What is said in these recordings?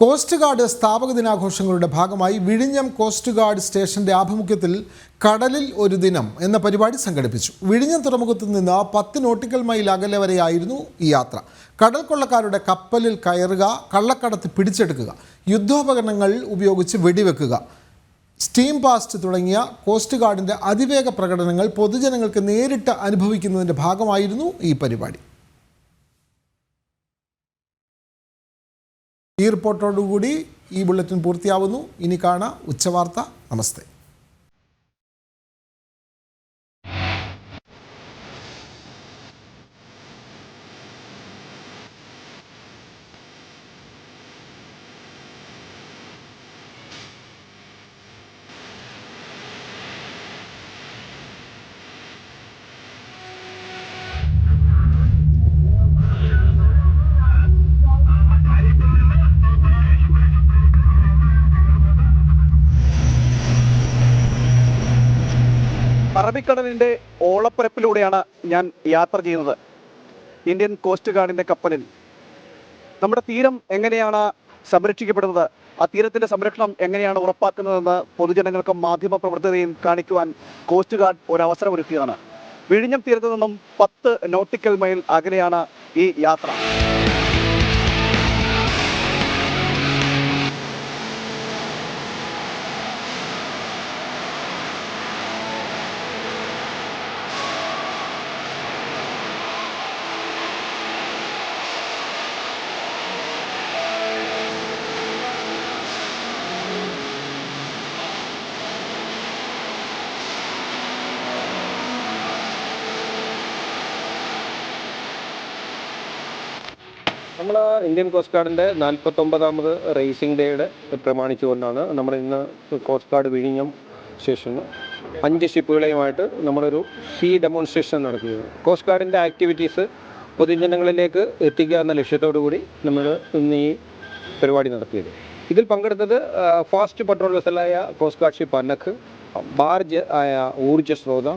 Coast guard സ്ഥാപക ദിനാഘോഷങ്ങളുടെ ഭാഗമായി വിഴിഞ്ഞം കോസ്റ്റ് ഗാർഡ് സ്റ്റേഷന്റെ ആഭിമുഖ്യത്തിൽ കടലിൽ ഒരു ദിനം എന്ന പരിപാടി സംഘടിപ്പിച്ചു. വിഴിഞ്ഞം തുറമുഖത്ത് നിന്ന് പത്ത് നോട്ടിക്കൽ മൈൽ അകലെ വരെയായിരുന്നു ഈ യാത്ര. കടൽ കൊള്ളക്കാരുടെ കപ്പലിൽ കയറുക കള്ളക്കടത്ത് പിടിച്ചെടുക്കുക യുദ്ധോപകരണങ്ങൾ ഉപയോഗിച്ച് വെടിവെക്കുക സ്റ്റീം പാസ്റ്റ് തുടങ്ങിയ കോസ്റ്റ് ഗാർഡിന്റെ അതിവേഗ പ്രകടനങ്ങൾ പൊതുജനങ്ങൾക്ക് നേരിട്ട് അനുഭവിക്കുന്നതിന്റെ ഭാഗമായിരുന്നു ഈ പരിപാടി. ഈ റിപ്പോർട്ടോടുകൂടി ഈ ബുള്ളറ്റിൻ പൂർത്തിയാവുന്നു. ഇനി കാണാം. ഉച്ചവാർത്ത. നമസ്തേ. അറബിക്കടലിന്റെ ഓളപ്പരപ്പിലൂടെയാണ് ഞാൻ യാത്ര ചെയ്യുന്നത്. ഇന്ത്യൻ കോസ്റ്റ് ഗാർഡിന്റെ കപ്പലിൽ. നമ്മുടെ തീരം എങ്ങനെയാണ് സംരക്ഷിക്കപ്പെടുന്നത്? ആ തീരത്തിന്റെ സംരക്ഷണം എങ്ങനെയാണ് ഉറപ്പാക്കുന്നതെന്ന് പൊതുജനങ്ങൾക്കും മാധ്യമ പ്രവർത്തകരെയും കാണിക്കുവാൻ കോസ്റ്റ് ഗാർഡ് ഒരു അവസരമൊരുക്കിയതാണ് വിഴിഞ്ഞം തീരത്ത് നിന്നും പത്ത് നോട്ടിക്കൽ മൈൽ അകലെയാണ് ഈ യാത്ര. നമ്മൾ ഇന്ത്യൻ കോസ്റ്റ് ഗാർഡിന്റെ നാൽപ്പത്തൊമ്പതാമത് റേസിംഗ് ഡേയുടെ പ്രമാണിച്ചുകൊണ്ടാണ് നമ്മൾ ഇന്ന് കോസ്റ്റ് ഗാർഡ് വിഴിഞ്ഞം സ്റ്റേഷനിൽ അഞ്ച് ഷിപ്പുകളെയുമായിട്ട് നമ്മളൊരു സീ ഡെമോൺസ്ട്രേഷൻ നടത്തിയത്. കോസ്റ്റ് ഗാർഡിന്റെ ആക്ടിവിറ്റീസ് പൊതുജനങ്ങളിലേക്ക് എത്തിക്കുക എന്ന ലക്ഷ്യത്തോടു കൂടി നമ്മൾ ഇന്ന് ഈ പരിപാടി നടത്തിയത്. ഇതിൽ പങ്കെടുത്തത് ഫാസ്റ്റ് പട്രോൾ വെസലായ കോസ്റ്റ് ഗാർഡ് ഷിപ്പ് അനക്ക് ബാർജ് ആയ ഊർജ സ്രോത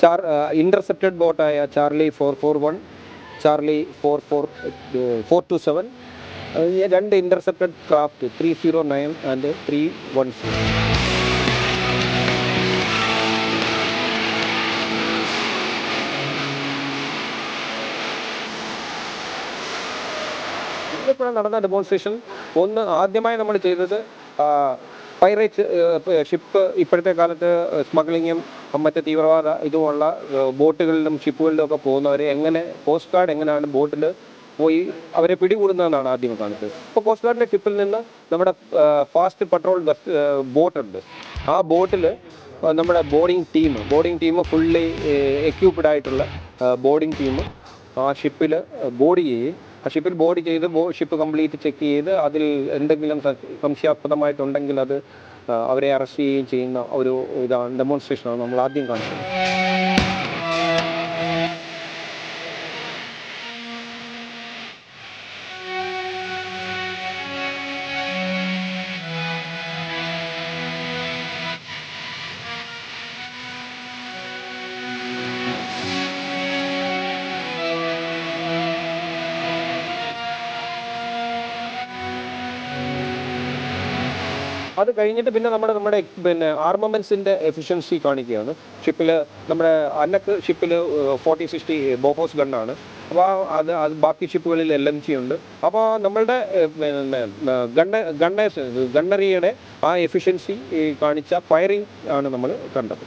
ചാർ intercepted ബോട്ടായ Charlie four four one Charlie four four four two seven. രണ്ട് intercepted craft three zero nine and three one zero നടന്ന ഡെമോൺസ്ട്രേഷൻ ഒന്ന് ആദ്യമായി നമ്മൾ ചെയ്തത് പൈറേറ്റ് ഷിപ്പ് ഇപ്പോഴത്തെ കാലത്ത് സ്മഗ്ലിങ്ങും മറ്റ് തീവ്രവാദ ഇതുമുള്ള ബോട്ടുകളിലും ഷിപ്പുകളിലും ഒക്കെ പോകുന്നവരെ എങ്ങനെ കോസ്റ്റ് ഗാർഡ് എങ്ങനെയാണ് ബോട്ടിൽ പോയി അവരെ പിടികൂടുന്നതെന്നാണ് ആദ്യം കാണിച്ചത് ഇപ്പോൾ കോസ്റ്റ് ഗാർഡിന്റെ ഷിപ്പിൽ നിന്ന് നമ്മുടെ ഫാസ്റ്റ് പട്രോൾ ബോട്ടുണ്ട്. ആ ബോട്ടിൽ നമ്മുടെ boarding team boarding team fully equipped ആയിട്ടുള്ള ബോർഡിംഗ് ടീം ആ ഷിപ്പിൽ ബോർഡ് ചെയ്യുകയും ഷിപ്പിൽ ബോർഡ് ചെയ്ത് ഷിപ്പ് കംപ്ലീറ്റ് ചെക്ക് ചെയ്ത് അതിൽ എന്തെങ്കിലും സംശയാസ്പദമായിട്ടുണ്ടെങ്കിൽ അത് അവരെ അറസ്റ്റ് ചെയ്യുകയും ചെയ്യുന്ന ഒരു ഇതാണ് ഡെമോൺസ്ട്രേഷനാണ് നമ്മൾ ആദ്യം കാണിച്ചത്. അത് കഴിഞ്ഞിട്ട് പിന്നെ നമ്മുടെ നമ്മുടെ പിന്നെ ആർമമെന്റ്സിന്റെ എഫിഷ്യൻസി കാണിക്കുകയാണ് ഷിപ്പിൽ നമ്മുടെ അന്നക്ക് ഷിപ്പിൽ ഫോർട്ടി സിക്സ്റ്റി ബോഫോസ് ഗണ്ണാണ് അപ്പോൾ അത് അത് ബാക്കി ഷിപ്പുകളിൽ എൽ എം ജി ഉണ്ട് അപ്പോൾ നമ്മളുടെ ഗണ്ണ ഗണ്ണേഴ്സ് ഗണ്ണറിയുടെ ആ എഫിഷ്യൻസി കാണിച്ച ഫയറിംഗ് ആണ് നമ്മൾ കണ്ടത്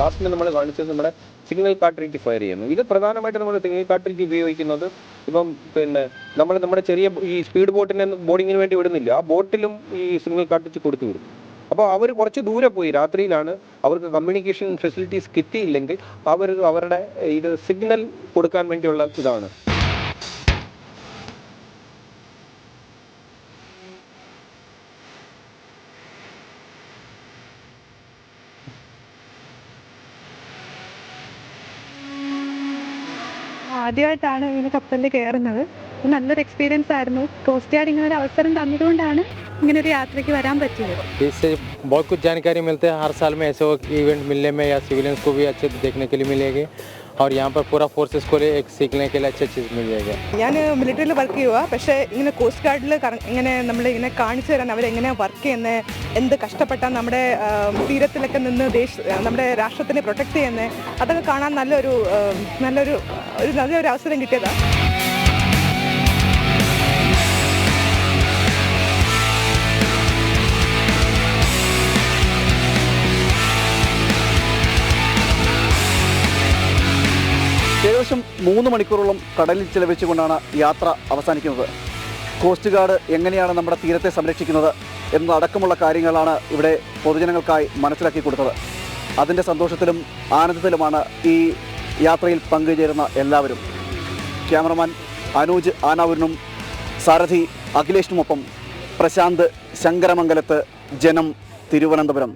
ലാസ്റ്റിൽ നമ്മൾ കാണിച്ചത് നമ്മുടെ സിഗ്നൽ കാർട്രിഡ്ജ് ഫയർ ചെയ്യുന്നു. ഇത് പ്രധാനമായിട്ട് നമ്മൾ സിഗ്നൽ കാർട്രിഡ്ജ് ഉപയോഗിക്കുന്നത് ഇപ്പം പിന്നെ നമ്മൾ നമ്മുടെ ചെറിയ ഈ സ്പീഡ് ബോട്ടിനെ ബോർഡിങ്ങിന് വേണ്ടി വിടുന്നില്ല. ആ ബോട്ടിലും ഈ സിഗ്നൽ കാർട്രിഡ്ജ് കൊടുത്തു വിടും. അപ്പോൾ അവർ കുറച്ച് ദൂരെ പോയി. രാത്രിയിലാണ് അവർക്ക് കമ്മ്യൂണിക്കേഷൻ ഫെസിലിറ്റീസ് കിട്ടിയില്ലെങ്കിൽ അവർ അവരുടെ ഇത് സിഗ്നൽ കൊടുക്കാൻ വേണ്ടിയുള്ള ഇതാണ്. ആദ്യമായിട്ടാണ് ഇങ്ങനെ കപ്പലിൽ കയറുന്നത് അപ്പോൾ നല്ലൊരു എക്സ്പീരിയൻസ് ആയിരുന്നു കോസ്റ്റ് ഗാർഡ് ഇങ്ങനെ ഒരു അവസരം തന്നതുകൊണ്ടാണ് ഇങ്ങനെ ഒരു യാത്രയ്ക്ക് വരാൻ പറ്റിയത് इससे बहुत कुछ जानकारी मिलते हैं हर साल में ऐसे इवेंट मिलने में या सिविलियंस को भी अच्छे देखने के लिए मिलेगी और यहाँ पर पूरा फोर्सेस को लिए एक सीखने के लिए अच्छी चीज़ मिल जाएगी ഞാൻ മിലിറ്ററിയിൽ വർക്ക് ചെയ്യുക പക്ഷേ ഇങ്ങനെ കോസ്റ്റ് ഗാർഡിൽ ഇങ്ങനെ നമ്മൾ ഇങ്ങനെ കാണിച്ചു തരാൻ അവരെങ്ങനെ വർക്ക് ചെയ്യുന്നത് എന്ത് കഷ്ടപ്പെട്ടാൽ നമ്മുടെ ആ, തീരത്തിലൊക്കെ നിന്ന് ദേശ നമ്മുടെ രാഷ്ട്രത്തിനെ പ്രൊട്ടക്ട് ചെയ്യുന്നത് അതൊക്കെ കാണാൻ നല്ലൊരു ആ, നല്ലൊരു ഒരു നല്ലൊരു അവസരം കിട്ടിയതാണ് ഏകദേശം മൂന്ന് മണിക്കൂറോളം കടലിൽ ചിലവഴിച്ചുകൊണ്ടാണ് യാത്ര അവസാനിക്കുന്നത്. കോസ്റ്റ് ഗാർഡ് എങ്ങനെയാണ് നമ്മുടെ തീരത്തെ സംരക്ഷിക്കുന്നത് എന്നതടക്കമുള്ള കാര്യങ്ങളാണ് ഇവിടെ പൊതുജനങ്ങൾക്കായി മനസ്സിലാക്കി കൊടുത്തത്. അതിന്റെ സന്തോഷത്തിലും ആനന്ദത്തിലുമാണ് ഈ യാത്രയിൽ പങ്കുചേരുന്ന എല്ലാവരും. ക്യാമറമാൻ അനൂജ് ആനാവൂരിനും സാരഥി അഖിലേഷിനുമൊപ്പം പ്രശാന്ത് ശങ്കരമംഗലത്ത് ജനം തിരുവനന്തപുരം.